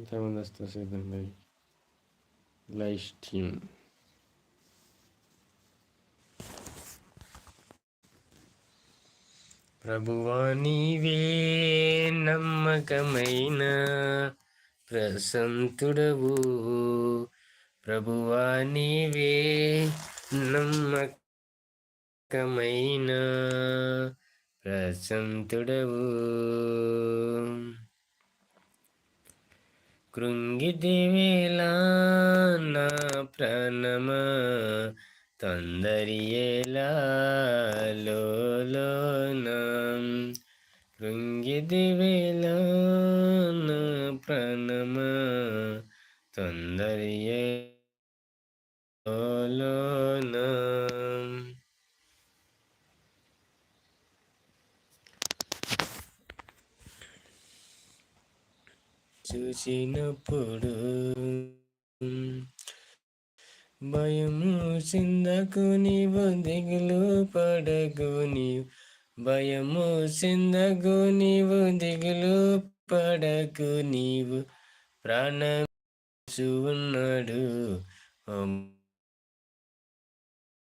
ఎంతమంది వస్తారు చూద్దాం లైవ్ స్ట్రీమ్ ప్రభువా నీవే నమ్మకమైన ప్రసంతుడవు. ప్రభువా నీవే నమ్మకమైన ప్రసంతుడవు. కృంగిదివేలా నా ప్రాణమా తొందరియేలా కృంగిదివేలా నా ప్రాణమా తొందరియే లోనం చూసినప్పుడు భయము చిందకు నీవు దిగులు పడకు నీవు. భయము చిందకు నీవు దిగులు పడకు నీవు. ప్రాణ ఉన్నాడు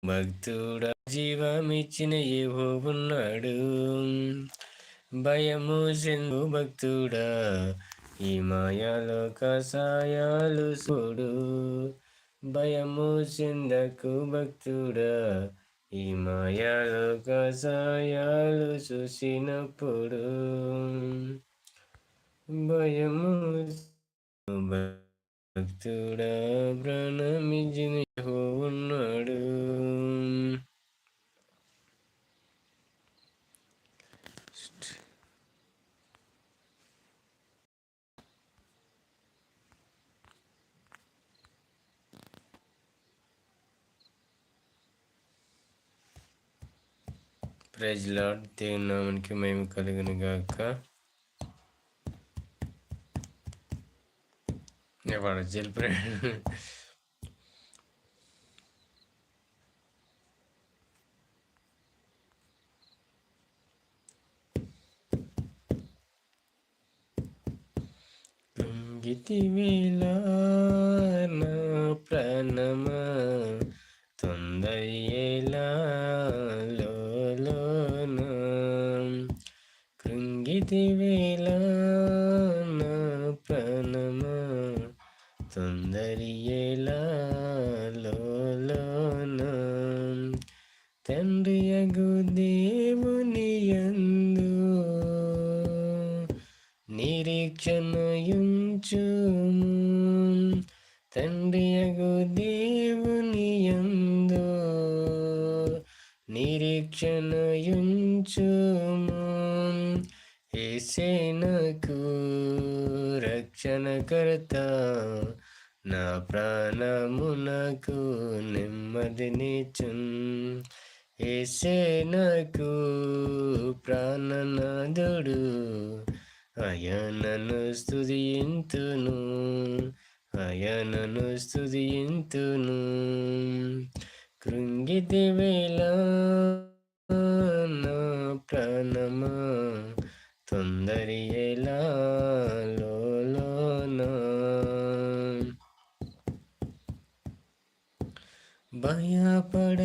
భక్తుడా జీవమిచ్చిన ఏవో ఉన్నాడు భయము సింధు భక్తుడా ఈ మాయాలో కషాయాలు చూడు. భయము చిందకు భక్తుడా ఈ మాయాలో కషాయాలు చూసినప్పుడు. భయము భక్తుడా ప్రాణమిజిన ఉన్నాడు ప్రైజ్ లాడ్ దేవుని నామానికి మేము కలిగిన గాక. వాడు వెళ్ళిపోయాడు కుంగితి వేళ నా ప్రాణమా తొందరయేలా లోన కృంగితి వేళ నా ప్రాణమా? తొందరియలా లోన తండ్రియగు దేవుని యందు నిరీక్షణయుంచు తండ్రి అగు దేవుని యందు నిరీక్షణయుంచు సేనకు రక్షణకర్త. నా ప్రాణమునకు నెమ్మదినిచున్ ఏసేనకు ప్రాణనాథుడు. అయనను స్థుతింతును అయనను స్థుతింతును కృంగితి వేళ నా ప్రాణమా తొందరియలా భయపడ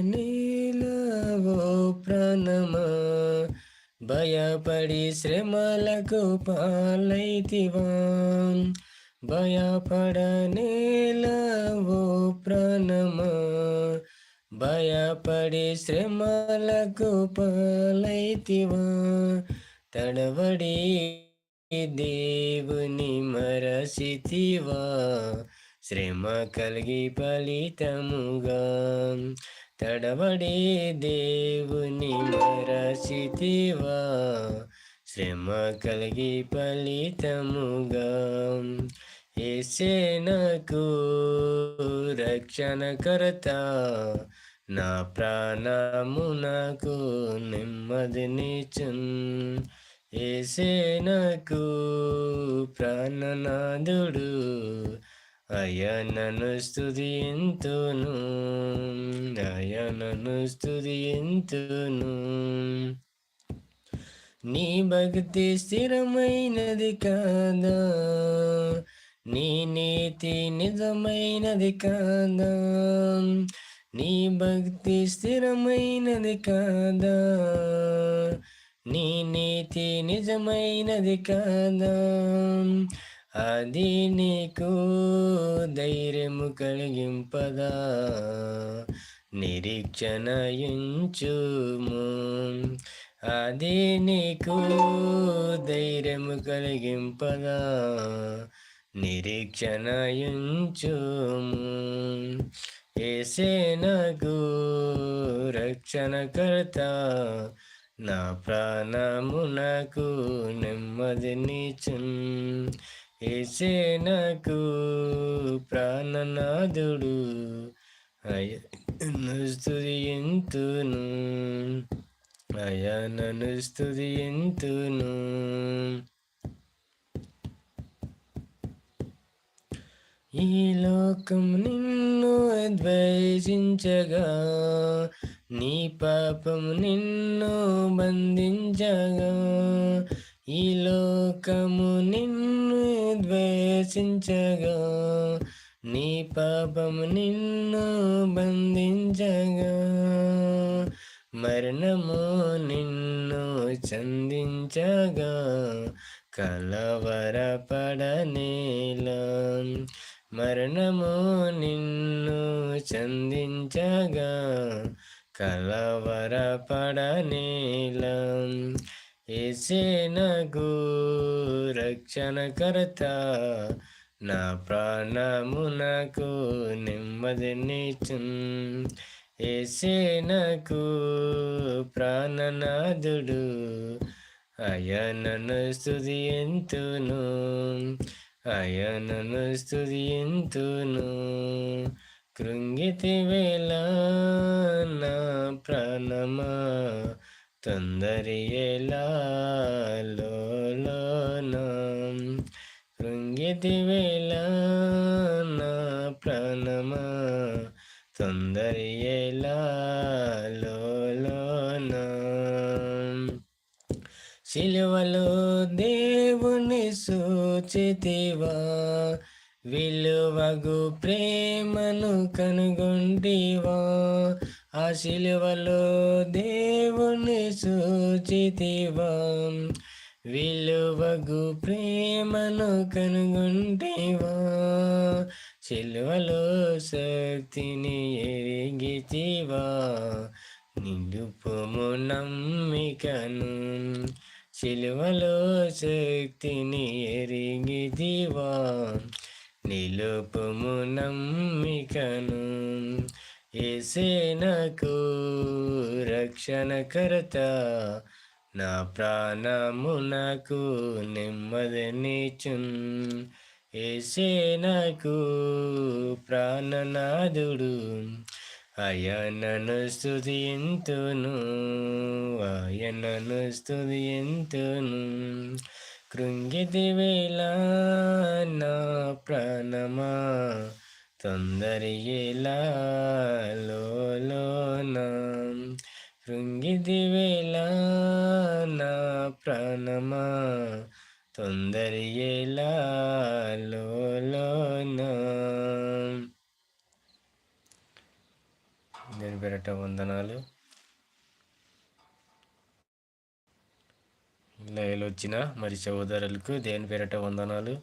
నీలవో ప్రాణమా భయపడి శ్రమలకు పాలైతివా. భయపడ నీలవో ప్రాణమా భయపడి శ్రమలకు పాలైతివా. తడవడి దేవుని మరసితివా? శ్రమ కలిగి ఫలితముగా తడబడి దేవుని మరసితివా? శ్రమ కలిగి ఫలితముగా ఏసేనకు రక్షణకర్త నా ప్రాణమునకు నెమ్మదినిచున్ ఏసేనకు ప్రాణనాథుడు అయనను స్థుతింతును అయనను స్థుతింతును నీ భక్తి స్థిరమైనది కాదా? నీ నీతి నిజమైనది కాదా? నీ భక్తి స్థిరమైనది కాదా? నీ నీతి నిజమైనది కాదా? అది నీకు ధైర్యము కలిగింపదా? నిరీక్షణ ఎంచుము అది నీకు ధైర్యము కలిగింపదా? నిరీక్షణ ఎంచుము ఏసేనకు రక్షణకర్త నా ప్రాణమునకు నెమ్మదినిచున్ ఏసేనకు ప్రాణనాథుడు. అయను స్థుతియంతును అయనను స్థుతియంతును ఈ లోకం నిన్ను ద్వేషించగా నీ పాపం నిన్ను బంధించగా ఈ లోకము నిన్ను ద్వేషించగా నీ పాపము నిన్ను బంధించగా మరణము నిన్ను చందించగా కలవరపడనేలా మరణము నిన్ను చందించగా కలవరపడనేలా. ఏసేనగు రక్షణకర్త నా ప్రాణమునకు నెమ్మదినిచున్ ఏసేనకు ప్రాణనాథుడు అయనను స్థుతి ఎంతును అయనను స్థుతి ఎంతును కృంగితి వేళ నా ప్రాణమా? తొందరి ఎలా కృంగితి వేళ నా ప్రాణమా? తొందరి ఎలా శిలువలో దేవుని సూచితివా? విలువగు ప్రేమను కనుగొంటివా? ఆ శిలువలో దేవుని సూచితివా? విలువగు ప్రేమను కనుగొంటివా? శిలువలో శక్తిని ఎరిగితివా? నిలుపుము నమ్మికను శిలువలో శక్తిని ఎరిగితివా? నిలుపుము నమ్మికను. ఏసేనకు రక్షణకర్త. నా ప్రాణమునకు నెమ్మదినిచున్ ఏసేనకు ప్రాణనాథుడు. ఆయనను స్థుతింతును ఆయనను స్థుతింతును కృంగితి నా ప్రాణమా? తొందరి ఎలా కృంగితి నా ప్రాణమా? తొందరి ఎలా దేని పేరట వందనాలు. ఇలా వచ్చిన మరి సహోదరులకు దేని పేరట వందనాలు.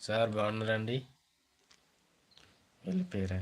సార్ బాగున్నారండి? వెళ్ళిపోయారా